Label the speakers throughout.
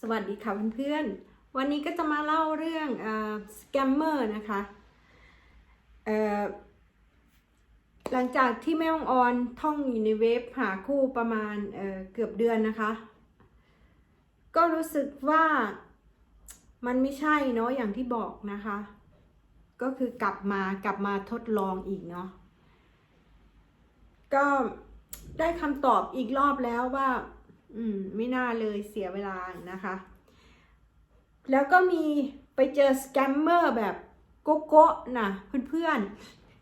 Speaker 1: สวัสดีค่ะเพื่อนๆ วันนี้ก็จะมาเล่าเรื่องสแกมเมอร์นะคะ หลังจากที่แม่องออนท่องอยู่ในเว็บหาคู่ประมาณเเกือบเดือนนะคะ ก็รู้สึกว่ามันไม่ใช่เนาะอย่างที่บอกนะคะ ก็คือกลับมากลับมาทดลองอีกเนาะก็ได้คำตอบอีกรอบแล้วว่า อืมไม่น่าเลยเสียเวลานะคะ แล้วก็มีไปเจอสแกมเมอร์แบบโกโก้นะเพื่อน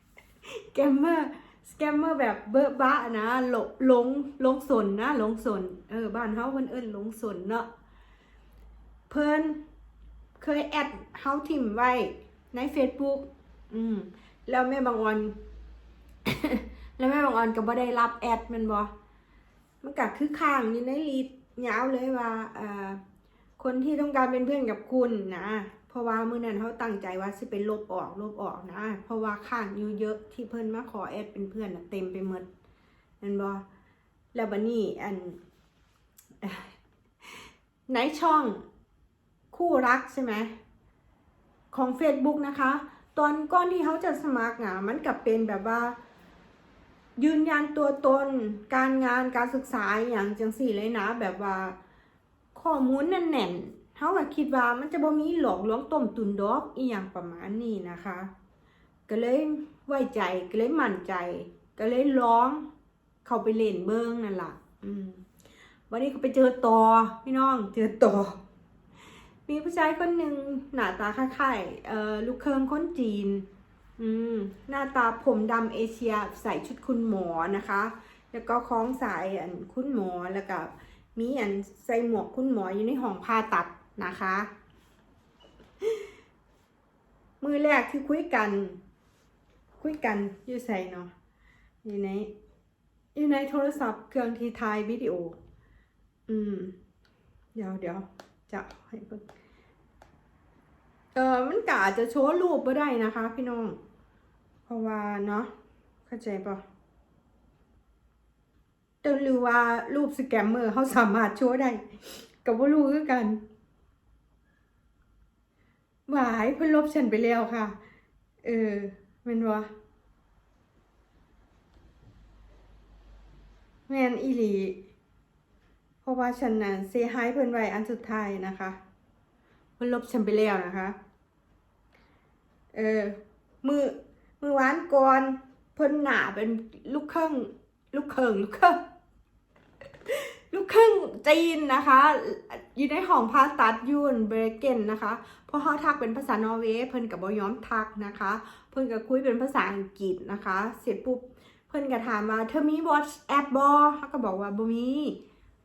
Speaker 1: ๆสแกมเมอร์สแกมเมอร์แบบเบอร์บะนะหลงหลงหลงสนนะหลงสนเออบ้านเขาเพิ่นเอิ้นหลงสนเนาะเพิ่นเคยแอดเฮาทิมไว้ใน Facebook อืมแล้วแม่บางออนแล้วแม่บางออนก็บ่ได้รับแอดมันบ่ มันก็คือข้างอยู่ในลีดยาวเลยว่าคนที่ต้องการเป็นเพื่อนกับคุณนะ เพราะว่ามื่อนั้นเขาตั้งใจว่าสิเป็นลบออกลบออกนะ เพราะว่าข้างอยู่เยอะที่เพิ่อนมาขอแอดเป็นเพื่อนนะเต็มไปหมดนั่นบอแล้วบันนี้อันในช่องคู่รักใช่ไหมของ Facebook นะคะ ตอนก้อนที่เขาจะสมัครอะมันกับเป็นแบบว่า ยืนยันตัวตน การงานการศึกษาอย่างจังสี่เลยนะ แบบว่าข้อมูลแน่นๆเขาก็คิดว่ามันจะบ่มีหลอกลวงต้มตุนดอกอีหยังประมาณนี้นะคะ ก็เลยไว้ใจก็เลยมั่นใจ ก็เลยร้องเข้าไปเล่นเบิ้งนั่นล่ะ อืม วันนี้ก็ไปเจอต่อพี่น้องเจอต่อมีผู้ชายคนหนึ่งหน้าตาคล้ายๆเออลูกเครื่องคนจีน อืมหน้าตาผมดำเอเชียใส่ชุดคุณหมอนะคะ แล้วก็คล้องสายอันคุณหมอแล้วก็มีอันใส่หมวกคุณหมออยู่ในห้องผ่าตัดนะคะ มือแรกที่คุยกัน คุยกันอยู่ใส่เนาะอยู่ในอยู่ในโทรศัพท์เครื่องที่ถ่ายวิดีโอ อืม เดี๋ยวเดี๋ยวจะให้เพิ่ง เออมันกอาจจะโชว์รูปไม่ได้นะคะ พี่น้อง เพราะว่าเนาะเข้าใจปะแต่หรือว่ารูปสแกมเมอร์เขาสามารถโชว์ได้กับว่ารู้คือกันหวายเพิ่นลบฉันไปแล้วค่ะ เออแม่นวะแม่นอีหลี เพราะว่าฉันน่ะเซฮายเพิ่นไว้อันสุดท้ายนะคะ เพิ่นลบฉันไปแล้วนะคะ เออมือมือวานก่อนเพิ่นหนาเป็นลูกครึ่งลูกเคิงลูกครึ่งลูกครึ่งจีนนะคะอยู่ในห้องผ่าตัดยูนเบรเกนนะคะเพราะเขาทักเป็นภาษานอร์เวย์เพิ่นกับบอย้อมทักนะคะ เพิ่นก็คุยเป็นภาษาอังกฤษนะคะ เสร็จปุ๊บเพิ่นก็ถามว่าเธอมีวอทแอปบอเขาก็บอกว่าบ่มี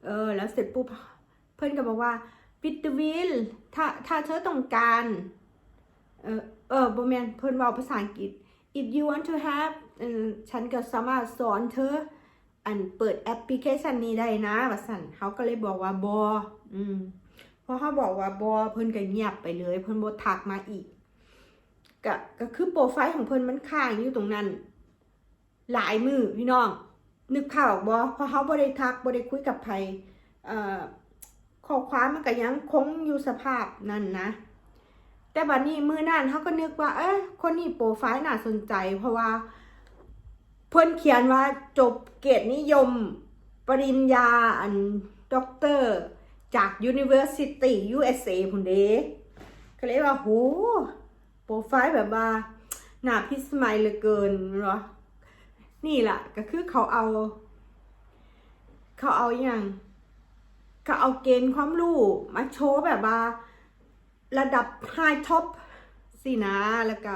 Speaker 1: เออแล้วเสร็จปุ๊บเพิ่นก็บอกว่า ปิดวิลถ้าถ้าเธอต้องการ เออเออบ่แมนเพิ่นว้าภาษาอังกฤษ if you want to have ฉันก็สามารถสอนเธอ อันเปิดแอปพลิเคชันนี้ได้นะว่าสันเขาก็เลยบอกว่าบออืมพอเขาบอกว่าบอเพิ่นก็เงียบไปเลย เพิ่นบทักมาอีกก็ก็คือโปรไฟล์ของเพิ่นมันค้างอยู่ตรงนั้น หลายมือพี่น้อง นึกข่าวบอเพราะเขาบ่ได้ทักบ่ได้คุยกับใครเอ่อ ข้อความมันก็ยังคงอยู่สภาพนั่นนะ แต่บัดนี้มือนั่นเขาก็นึกว่า เอ้ยคนนี้โปรไฟล์น่าสนใจ เพราะว่า เพิ่อนเขียนว่าจบเกียรตินิยม ปริญญาอันด็อกเตอร์จาก University USA พุ่นเด้ก็เลยว่าโหโปรไฟล์แบบว่าหน้าพิสมัยเหลือเกินเนาะนี่แหละก็คือเขาเอา เขาเอาอย่าง เขาเอาเกณฑ์ความรู้มาโชว์แบบว่า ระดับไฮท็อปสินะ แล้วก็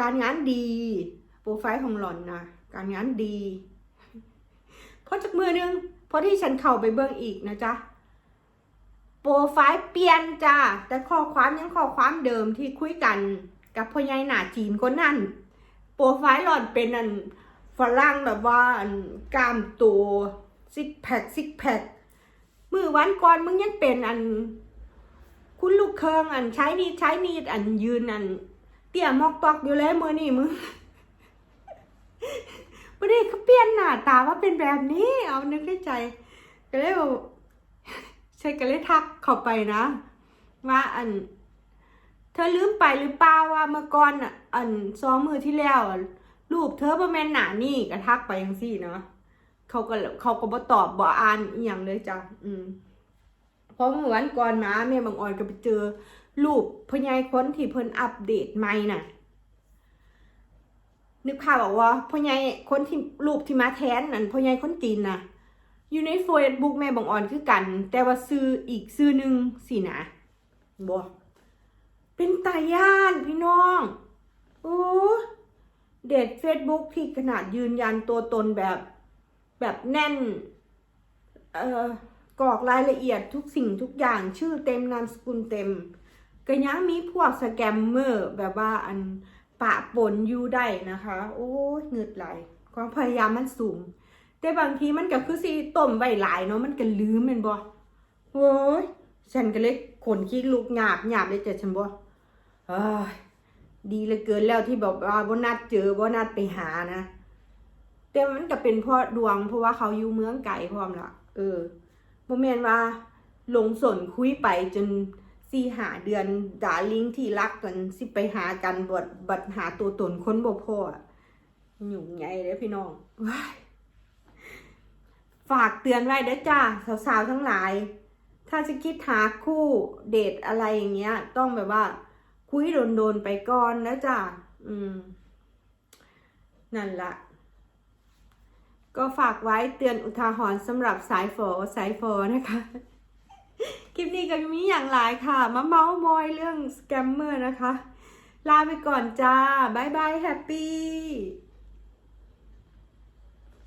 Speaker 1: การงานดีโปรไฟล์ของหล่อนนะการงานดีเพราะจากมือนึงเพราะที่ฉันเข้าไปเบื้องอีกนะจ๊ะโปรไฟล์เปลี่ยนจ้าแต่ข้อความยังข้อความเดิมที่คุยกันกับพ่อใหญ่หนาจีนคนนั้นโปรไฟล์หล่อนเป็นอันฝรั่งแบบว่าอันกล้ามตัวซิกแพคซิกแพค มือวันก่อนมึงยังเป็นอัน คุณลูกเคิงอันใช้นี่ใช้นี่อันยืนอัน เตี่ยมอกตอกอยู่เลยมือนี่มึงวันนี้เขาเปลี่ยนหน้าตาว่าเป็นแบบนี้ เอานึกใใจก็เลยบอกฉัฉันก็เลยทักเข้าไปนะว่าอัน เธอลืมไปหรือเปล่าว่าเมื่อก่อนอันสองมือที่แล้วรูปเธอประแมนหนานี่ก็ทักไปยังสี่เนาะ เขาก็เขาก็บ่ตอบบ่อ่านอีหยังเลยจ้ะอืมเพราะเมื่อวันก่อนมาแม่บางออนก็ไปเจอรูปพญายคนที่เพิ่นอัปเดตใหม่น่ะ นึกภาพออกว่าพ่อใหญ่คนที่รูปที่มาแทนนั่นพ่อใหญ่คนจีนน่ะ อยู่ในเฟซบุ๊กแม่บางออนคือกัน แต่ว่าซื้ออีกซื้อหนึ่งสินะบ่เป็นตาย่านพี่น้องโอ้เด็ดเฟซบุ๊กที่ขนาดยืนยันตัวตนแบบ แบบแน่นเอ่อกรอกรายละเอียดทุกสิ่งทุกอย่างชื่อเต็มนามสกุลเต็มก็ยังมีพวกสแกมเมอร์แบบว่าอันปะปนอยู่ได้นะคะ โอ้ยเหงืดไหลความพยายามมันสูง แต่บางทีมันก็คือสิต้มไว้หลายเนาะมันก็ลืมแม่นบ่โอ้ยฉันก็เลยขนขี้ลูกหยาบหยาบเลยจ้ะฉันบ่เอ้ยดีเหลือเกินแล้วที่แบบว่าบ่นัดเจอบ่นัดไปหานะ แต่มันก็เป็นเพราะดวง เพราะว่าเขาอยู่เมืองไกลพร้อมละเออบ่แม่นว่าลงสนคุยไปจนสี่หาเดือนดาลิงที่รักกันสิไปหากันบดบัดหาตัวตนคนบ่พออะหยุ่งไงเลยพี่น้องว้ายฝากเตือนไว้เด้อจ้าสาวๆทั้งหลาย ถ้าจะคิดหาคู่เดทอะไรอย่างเงี้ย ต้องแบบว่า คุยโดนๆไปก่อนนะจ้าอืม นั่นละ ก็ฝากไว้เตือนอุทาหรณ์สำหรับสายฝอสายฝอนะคะ คลิปนี้ก็มีอย่างหลายค่ะ มาเมาส์มอยเรื่องสแกมเมอร์นะคะ ลาไปก่อนจ้าบายบายแฮปปี้